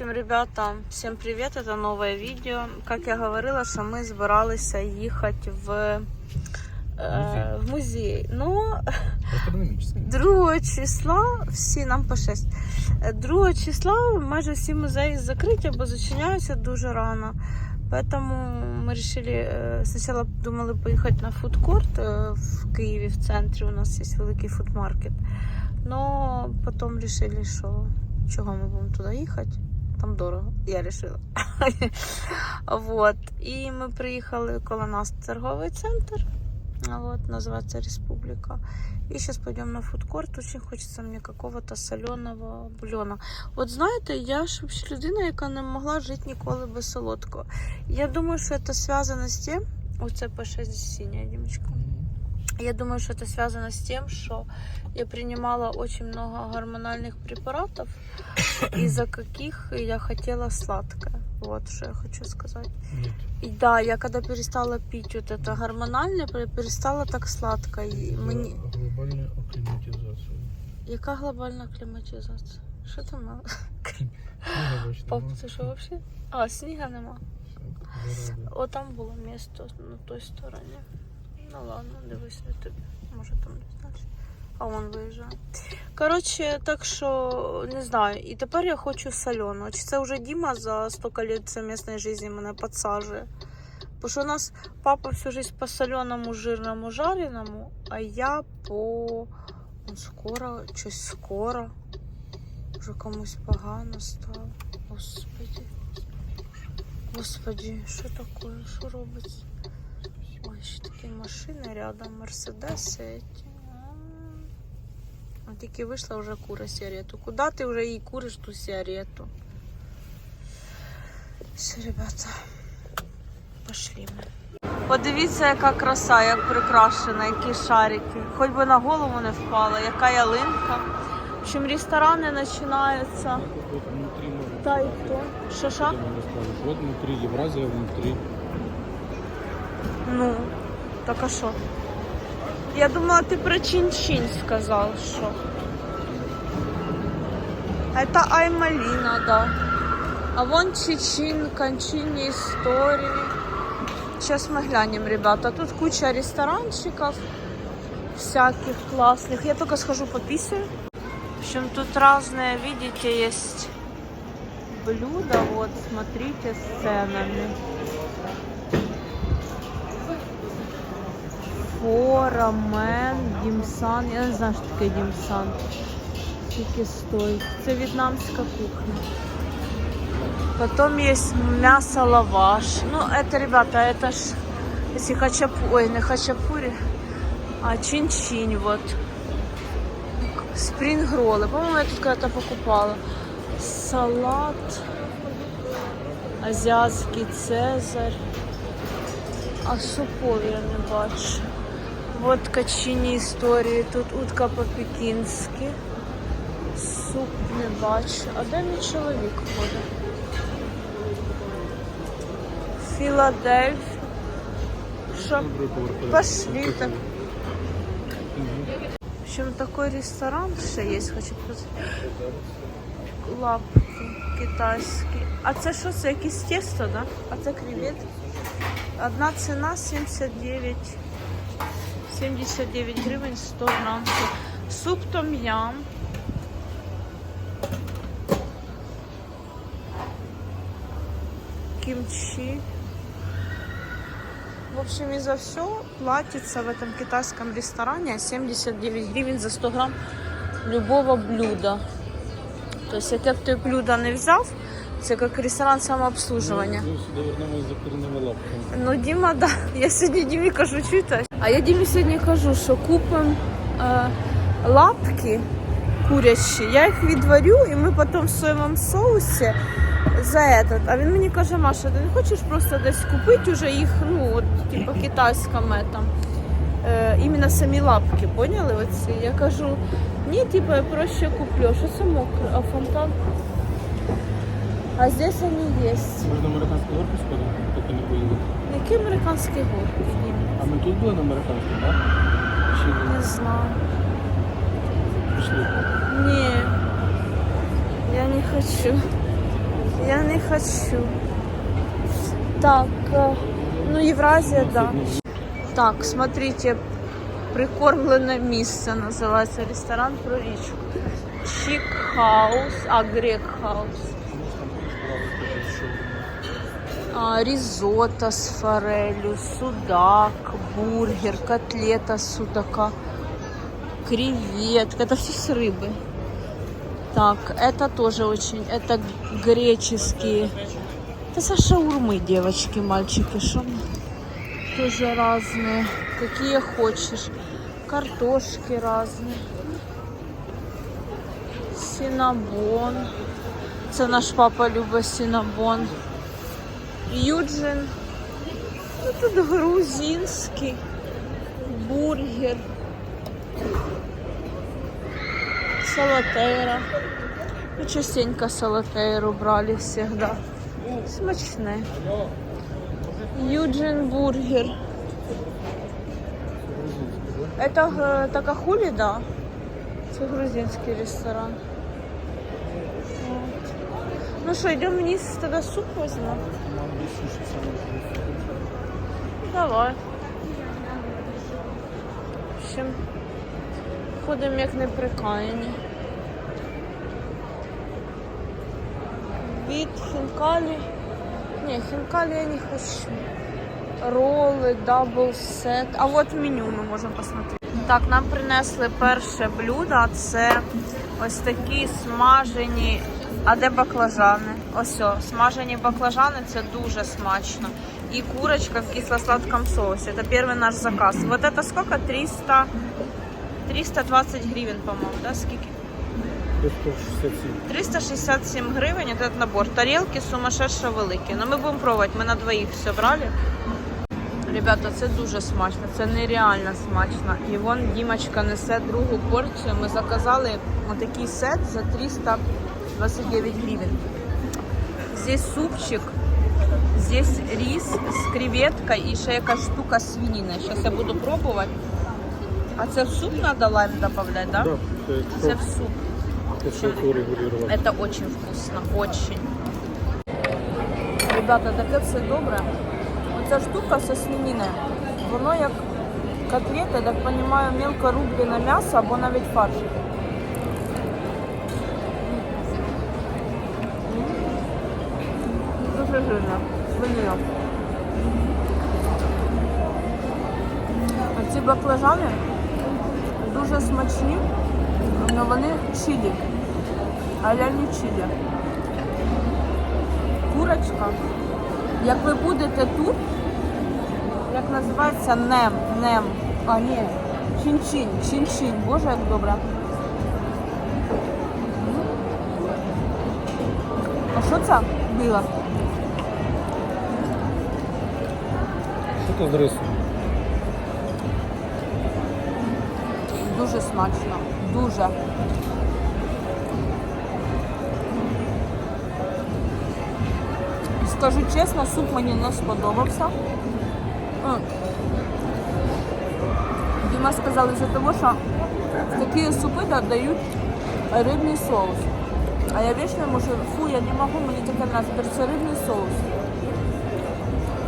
общем, ребята, всем привет, это новое видео. Как я говорила, що ми збиралися їхати в, е, в музей. Ну, Астрономічний. 2 числа, всі нам по 6. 2 числа майже всі музеї закриті, бо зачиняються дуже рано. Поэтому мы решили, э, сначала думали поїхати на фудкорт э, в Києві, в центрі у нас є великий фудмаркет. Но потом решили, що чого ми будемо туди їхати. Там дорого, я решила. вот. І ми приїхали коло нас торговий центр. Вот, называется Республика. И сейчас пойдем на фудкорт. Очень хочется мне какого-то соленого бульона. От знаєте, я ж взагалі людина, яка не могла жити ніколи без солодкого. Я думаю, що це зв'язано з тим, оце П6 синя, Дімочка. Я думаю, что это связано с тем, что я принимала очень много гормональных препаратов, из-за каких я хотела сладкое. Вот что я хочу сказать. Ні. И да, я когда перестала пить вот это гормональное, пе- перестала так сладко. И За мені... глобальну акліматизацію. Яка глобальна кліматизація? Що там? мало? Сніга бачите, Пап, нема. це що вообще? А, сніга нема. Заради. О, там було місто на той стороні. Ну ладно, дивись на тобі. Може там не знаєш. А он виїжджає. Коротше, так що не знаю. І тепер я хочу соленого. Чи це вже Діма за стільки літ совмісної житті мене підсаджує? Бо що у нас папа всю жизнь по соленому, жирному, жареному, а я по скоро, щось скоро. Вже комусь погано стало. Господи. Господи, що таке? Що робиться? Ой, ще такі машини рядом, мерседеси. А. Тільки вийшла вже кура сигарету. Куди ти вже їй куриш ту сигарету? Все, ребята, пошли ми. Подивіться, яка краса, як прикрашена, які шарики. Хоч би на голову не впала, яка ялинка. В общем, ресторани починаються. Та й то. Що що? Я вам расскажу. Ну, так а що? Я думала, ти про чин-чин сказав, що. Это Аймалина, да. А вон Чечин, кончини истории. Сейчас мы глянем, ребята. Тут куча ресторанчиков всяких классных. Я только схожу пописаю. В общем, тут разные, видите, есть блюда. Вот, смотрите, с ценами. Фо, рамен, дімсан. Я не знаю, що таке дімсан. Скільки стоїть. Це в'єтнамська кухня. Потом есть мясо лаваш. Ну, это, ребята, это ж если хачапури, ой, не хачапури, а чин-чинь, вот. Спрингроллы. По-моему, я тут когда-то покупала. Салат. Азиатский цезарь. А супов я не бачу. Вот качині історії. Тут утка по-пекінськи. Суп не бачу. А де мій чоловік ходить? Філадельфія. Що? Пошли так. В общем, такой ресторан ще є, хочу. Лапки китайські. А це що? Це якесь тісто, да? А це креветки? Одна ціна 79. 79 гривень 100 грам. Суп том-ям. Кимчи. В общем, и за все платится в этом китайском ресторане 79 гривен за 100 грамм любого блюда. То есть, яке б ти блюдо не взяв, це як ресторан самообслуживання. Ну, сюда вернулась за курными лапками. Ну, Діма, да. Я сьогодні Дімі кажу, чуєте? А я Дімі сьогодні кажу, що купимо е, лапки курячі, я їх відварю, і ми потім в соєвому соусі за этот. А він мені каже, Маша, ти не хочеш просто десь купити уже їх, ну, от, типу, китайському там, е, іменно самі лапки, поняли? Оці? Я кажу, ні, типу, я проще куплю. Що це мокре? А фонтан? А здесь вони є. Може на американську горку сходимо? Поки не поїли. Які американські горки, Дім? А ми тут були на американську, так? Чи ні? Не знаю. Пішли. Не, я не хочу. Я не хочу. Так, е, ну Євразія, да. Так, смотрите, прикормлене місце називається ресторан про річку. Чик хаус, а грек хаус. ризотто с форелью, судак, бургер, котлета судака, креветка. Это все с рыбы. Так, это тоже очень, это греческие. Это со шаурмы, девочки, мальчики, что тоже разные. Какие хочешь. Картошки разные. Синабон. Це наш папа любить синабон. Юджин. Ну, Тут грузинский бургер. Салатейра. Мы частенько салатейру брали всегда. Смачне. Юджин бургер. Это э, Такахули, да? Це грузинский ресторан. Вот. Ну что, идем вниз, тогда суп возьмем? Давай. В общем, ходимо як неприкаяні. Від хінкалі. Ні, хінкалі я не хочу. Роли, дабл сет. А от меню ми можемо посмотрети. Так, нам принесли перше блюдо. Це ось такі смажені. А де баклажани? Ось, о, смажені баклажани це дуже смачно І курочка в кисло-сладком соусе. Это первый наш заказ. Вот это сколько? 300... 320 гривен, по-моему, да? Скільки? 167. 367 гривень этот набор. Тарілки сумасшедше великі. Ну ми будемо пробувати, ми на двоїх все брали. Ребята, це дуже смачно, це нереально смачно. І вон Дімочка несе другу порцію. Ми заказали отакий сет за 329 гривень. Здесь супчик, здесь рис з креветкою і ще якась штука свинини. Зараз я буду пробувати. А це в суп треба лайм додавати, да? Да, це Це в суп. якщо урегулювати. Это очень вкусно, очень. Ребята, таке все добре. Оця штука со свинини, воно як котлета, я так розумію, мелко рублене м'ясо або навіть фарш. Дуже жирно, А ці баклажани дуже смачні, але вони чилі. А чилі. Курочка. Як ви будете тут, як називається нем, нем. А, ні, чин-чин, чин-чин. Боже, як добре. А що це було? Що з рисом? Дуже смачно. Дуже. Скажу чесно, суп мені не сподобався. Діма сказали за того, що такі супи додають рибний соус. А я вічно можу, фу, я не можу, мені таке нравится. Це рибний соус.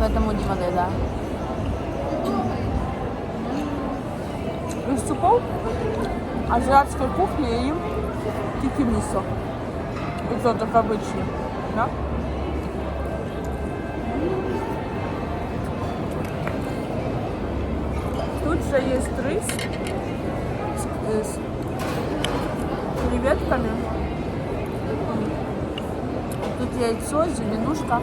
Поэтому Дима доедает. Из супов азиатской кухни я їм тільки місо. І то так обичні. Да? Тут же есть рис с, э, с креветками. Тут яйцо, зеленушка.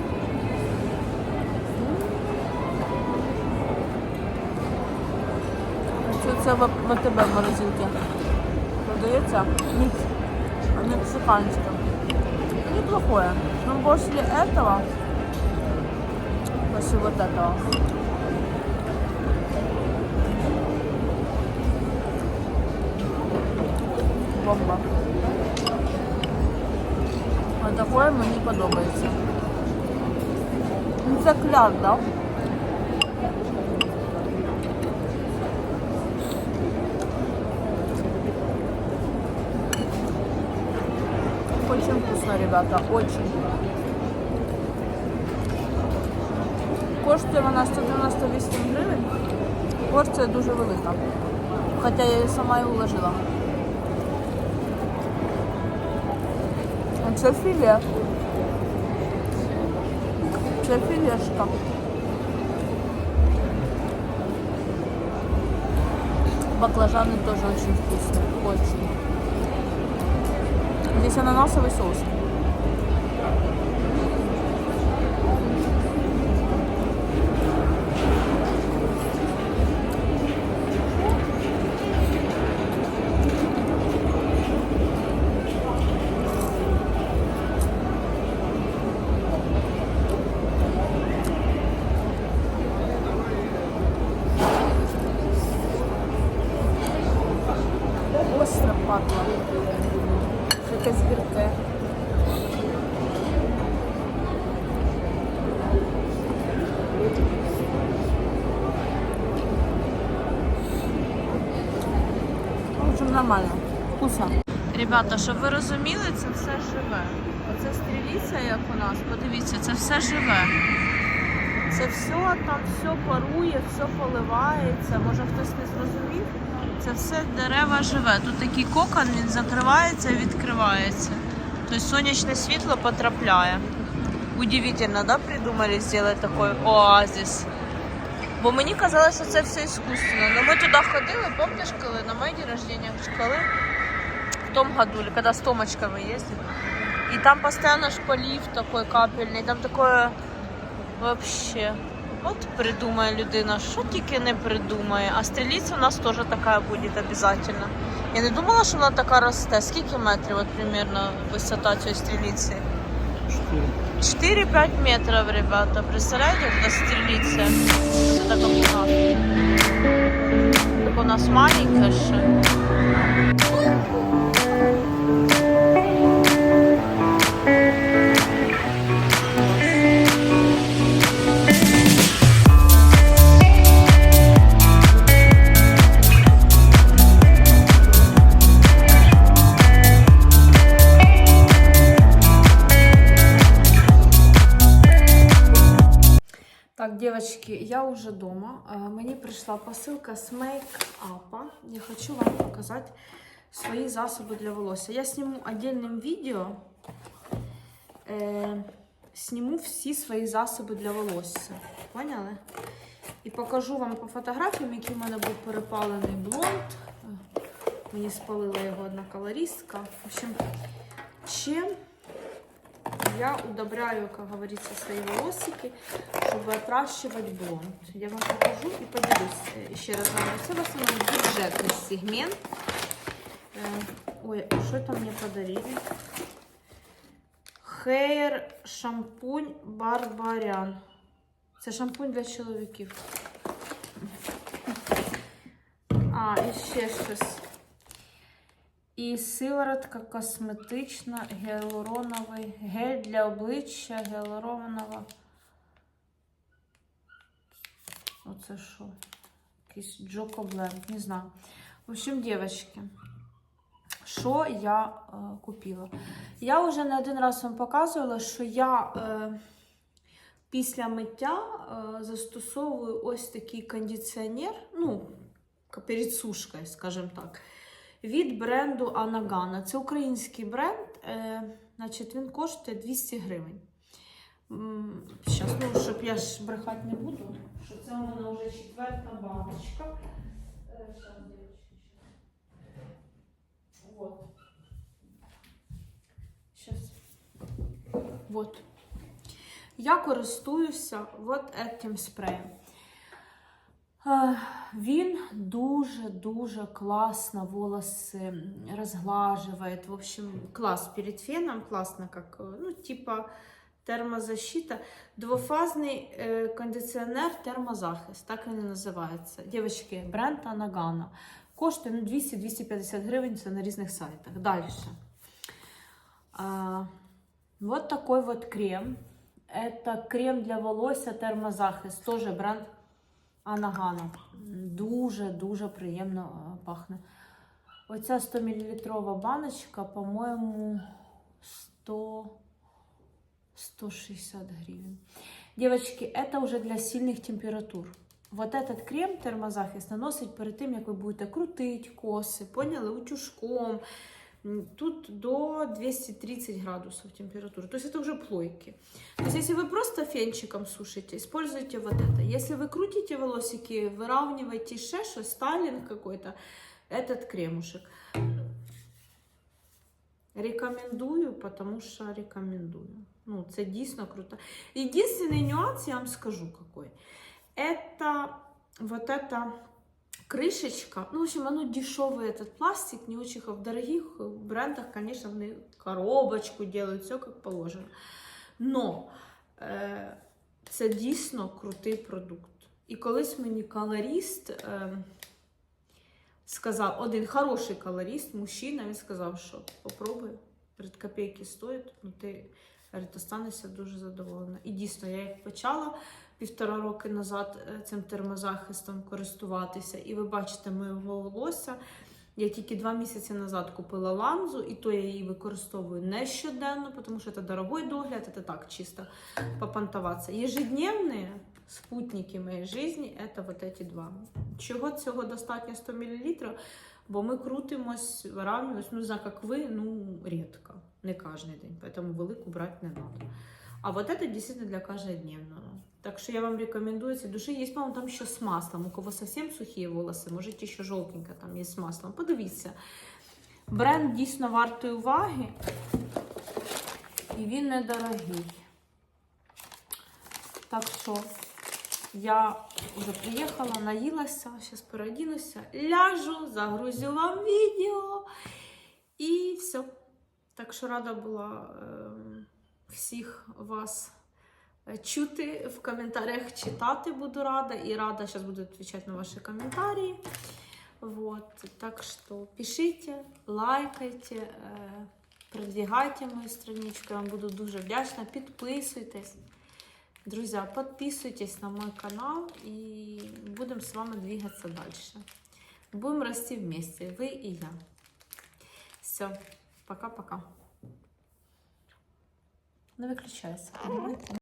Це, в ВТБ в морозилці. Продається микс мексиканское. Неплохое. Но после этого, после вот этого, бомба. А такое мені подобається. Ну це кляр, да? ребята, очень. Коштує вона 198 гривень. Порція дуже велика. Хоча я її сама і уложила. А це філе. Це філешка. Баклажаны тоже очень вкусные. Очень. Здесь ананасовый соус. Якесь гірке. Общем, нормально. Вкусно. Ребята, щоб ви розуміли, це все живе. Оце стріліця, як у нас, подивіться, це все живе. Це все там все парує, все поливається. Може хтось не зрозумів. Це все дерева живе. Тут такий кокон, він закривається і відкривається. Тобто сонячне світло потрапляє. Удивительно, да, придумали зробити такий оазис. Бо мені казалось, що це все іскусственно. Ну ми туди ходили, пам'ятаєш, коли на моє день рождения, коли? В том году, или когда с Томочкой ездили. И там постоянно ж полив такой капельный, там такое вообще. От придумає людина, що тільки не придумає. А стріліця у нас теж така буде обов'язково. Я не думала, що вона така росте. Скільки метрів, от примерно, висота цієї стріліці? 4. 4-5 метров, ребята. Представляете, это стрелица? Это как у. Так у нас маленькая ще. я уже дома. Э, Мне пришла посылка с мейк-апа. Я хочу вам показать свои засобы для волосся. Я сниму отдельным видео. Е, сниму всі свої засоби для волосся. Поняли? І покажу вам по фотографіям, який в мене був перепалений блонд. Е, Мені спалила його одна колористка. В общем, чим я удобряю, как говорится, свои волосики, чтобы отращивать блонд. Я вам покажу и поделюсь э, еще раз. вам. Це в основном бюджетный сегмент. Э, Ой, что это мне подарили? Hair шампунь Барбарян. Це шампунь для чоловіків. А, і ще щось. І сиворотка косметична, гіалуроновий гель для обличчя, гіалуронова. Оце що? Якийсь Джоко Бленд, не знаю. В общем, девочки, що я е, купила? Я вже не один раз вам показувала, що я е, після миття е, застосовую ось такий кондиціонер, ну, перед сушкою, скажімо так від бренду Анагана. Це український бренд, е, значить він коштує 200 гривень. Зараз, ну, щоб я ж брехати не буду, що це у мене вже четверта баночка. Е, щас. Вот. Щас. Вот. Я користуюся вот этим спреєм. Е, Він дуже-дуже классно волосы разглаживает. В общем, класс перед феном, классно, как, э, ну, типа термозащита. Двофазний е, кондиціонер термозахист, так він і називається. Дівчатки, бренд Анагана. Коштує ну, 200-250 гривень, це на різних сайтах. Далі. А, вот такой вот крем. Это крем для волосся термозахист, тоже бренд Анагана. Дуже-дуже приємно е, пахне. Оця 100 мл баночка, по-моєму, 100, 160 гривень. Девочки, это уже для сильных температур. Вот этот крем термозахист наносить перед тим, як ви будете крутити коси, поняли, утюжком. Тут до 230 градусов температура. То есть это уже плойки. То есть если вы просто фенчиком сушите, используйте вот это. Если вы крутите волосики, выравниваете щось, стайлинг какой-то, этот кремушек. Рекомендую, потому что рекомендую. Ну, це дійсно круто. Единственный нюанс я вам скажу какой. Это вот эта крышечка. Ну, в общем, оно дешевый этот пластик, не очень х- в дорогих брендах, конечно, вони коробочку делают, все как положено. Но е, це дійсно крутий продукт. І колись мені колорист е, сказав, один хороший колорист, мужчина, він сказав, що попробуй, перед копійки стоїть, ну ти говорить, останешся дуже задоволена. І дійсно, я як почала півтора роки назад е, цим термозахистом користуватися, і ви бачите моєго волосся. Я тільки два місяці назад купила ланзу, і то я її використовую не щоденно, тому що це дорогой догляд, це так чисто попонтуватися. Ежедневні спутники моєї житті це вот эти два. Чого цього достатньо 100 мл? Бо ми крутимось, виравнюємось, ну, не знаю, як ви, ну, рідко, не кожен день, поэтому велику брати не треба. А вот это действительно для каждодневного. так что я вам рекомендую эти души. Есть, по-моему, там еще с маслом. У кого совсем сухие волосы, можете еще желтенько там есть с маслом. Подивіться. Бренд дійсно вартий уваги. І він недорогий. Так що я вже приїхала, наїлася, зараз переодінуся, ляжу, загрузю вам відео. І все. Так що рада була ем, всіх вас е, чути в коментарях, читати буду рада. І рада зараз буду відповідати на ваші коментарі. Вот. Так что пишите, лайкайте, э, продвигайте мою страничку. Я вам буду дуже вдячна. Підписуйтесь. Друзья, подписывайтесь на мой канал и будем с вами двигаться дальше. Будем расти вместе, вы и я. Все, пока-пока. Не выключайся. понимаете?